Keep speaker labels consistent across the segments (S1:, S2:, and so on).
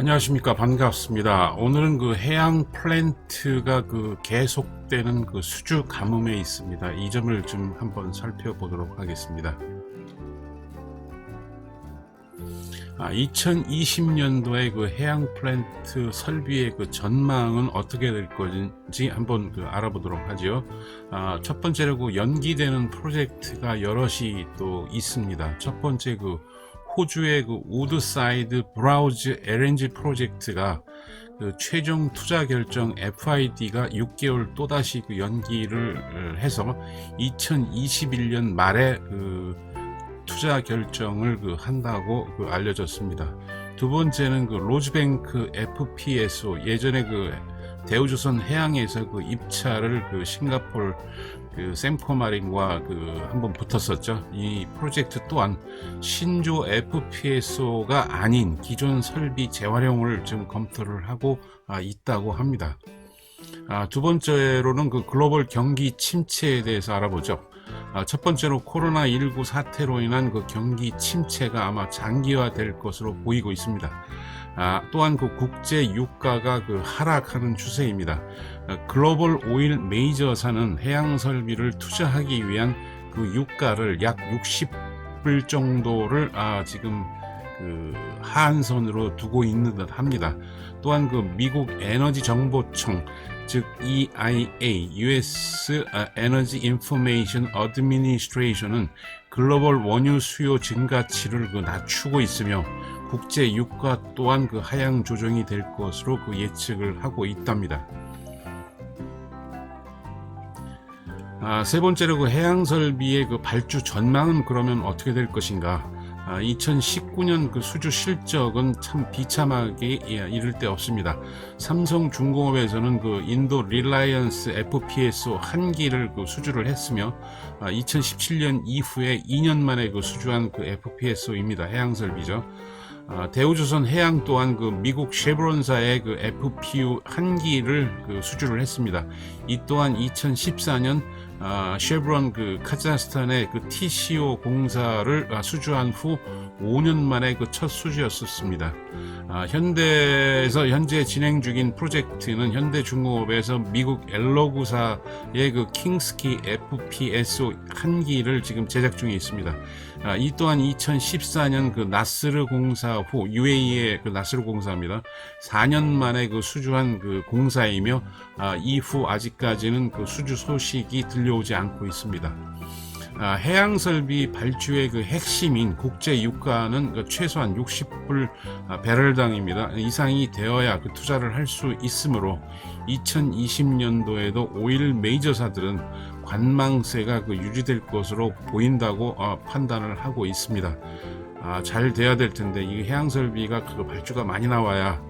S1: 안녕하십니까 반갑습니다. 오늘은 그 해양 플랜트가 그 계속되는 그 수주 가뭄에 있습니다. 이 점을 좀 한번 살펴보도록 하겠습니다. 아, 2020년도에 그 해양 플랜트 설비의 그 전망은 어떻게 될 것인지 한번 그 알아보도록 하죠. 아, 첫 번째로 그 연기되는 프로젝트가 여럿이 또 있습니다. 첫 번째 그 호주의 그 우드사이드 브라우즈 LNG 프로젝트가 그 최종 투자 결정 FID가 6개월 또다시 그 연기를 해서 2021년 말에 그 투자 결정을 그 한다고 그 알려졌습니다. 두 번째는 그 로즈뱅크 FPSO 예전에 그 대우조선 해양에서 그 입찰을 그 싱가폴 그 샘코마린과 그 한번 붙었었죠. 이 프로젝트 또한 신조 FPSO가 아닌 기존 설비 재활용을 지금 검토를 하고 아, 있다고 합니다. 아, 두 번째로는 그 글로벌 경기 침체에 대해서 알아보죠. 아, 첫 번째로 코로나19 사태로 인한 그 경기 침체가 아마 장기화될 것으로 보이고 있습니다. 아, 또한 그 국제 유가가 그 하락하는 추세입니다. 아, 글로벌 오일 메이저사는 해양 설비를 투자하기 위한 그 유가를 약 60불 정도를 아, 지금 그 하한선으로 두고 있는 듯 합니다. 또한 그 미국 에너지 정보청 즉 EIA US Energy Information Administration은 글로벌 원유 수요 증가치를 그 낮추고 있으며 국제 유가 또한 그 하향 조정이 될 것으로 그 예측을 하고 있답니다. 아, 세 번째로 그 해양 설비의 그 발주 전망은 그러면 어떻게 될 것인가? 아, 2019년 그 수주 실적은 참 비참하게 예, 이를 데 없습니다. 삼성중공업에서는 그 인도 릴라이언스 FPSO 한 기를 그 수주를 했으며 아, 2017년 이후에 2년 만에 그 수주한 그 FPSO입니다. 해양 설비죠. 아, 대우조선 해양 또한 그 미국 쉐브론사의 그 FPU 한 기를 그 수주를 했습니다. 이 또한 2014년 아, 쉐브론 그 카자흐스탄의 그 TCO 공사를 아, 수주한 후 5년 만에 그 첫 수주였었습니다. 아, 현대에서 현재 진행 중인 프로젝트는 현대중공업에서 미국 엘로구사의 그 킹스키 FPSO 한 기를 지금 제작 중에 있습니다. 아, 이 또한 2014년 그 나스르 공사 후 UAE의 그 나스르 공사입니다. 4년 만에 그 수주한 그 공사이며 아, 이후 아직까지는 그 수주 소식이 들려 오지 않고 있습니다. 아, 해양 설비 발주의 그 핵심인 국제 유가는 그 최소한 60불 아, 배럴당입니다. 이상이 되어야 그 투자를 할 수 있으므로 2020년도에도 오일 메이저사들은 관망세가 그 유지될 것으로 보인다고 어, 판단을 하고 있습니다. 아, 잘 돼야 될 텐데 이 해양 설비가 그 발주가 많이 나와야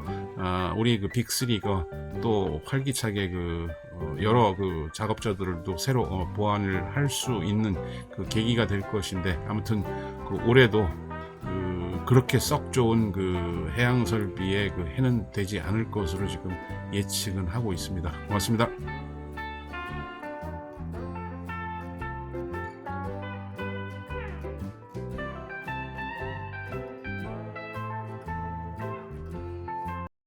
S1: 아, 우리 그 빅3가 또 활기차게 그 어, 여러 그 작업자들도 새로 어, 보완을 할 수 있는 그 계기가 될 것인데 아무튼 그 올해도 그 그렇게 썩 좋은 그 해양 설비의 그 해는 되지 않을 것으로 지금 예측은 하고 있습니다. 고맙습니다.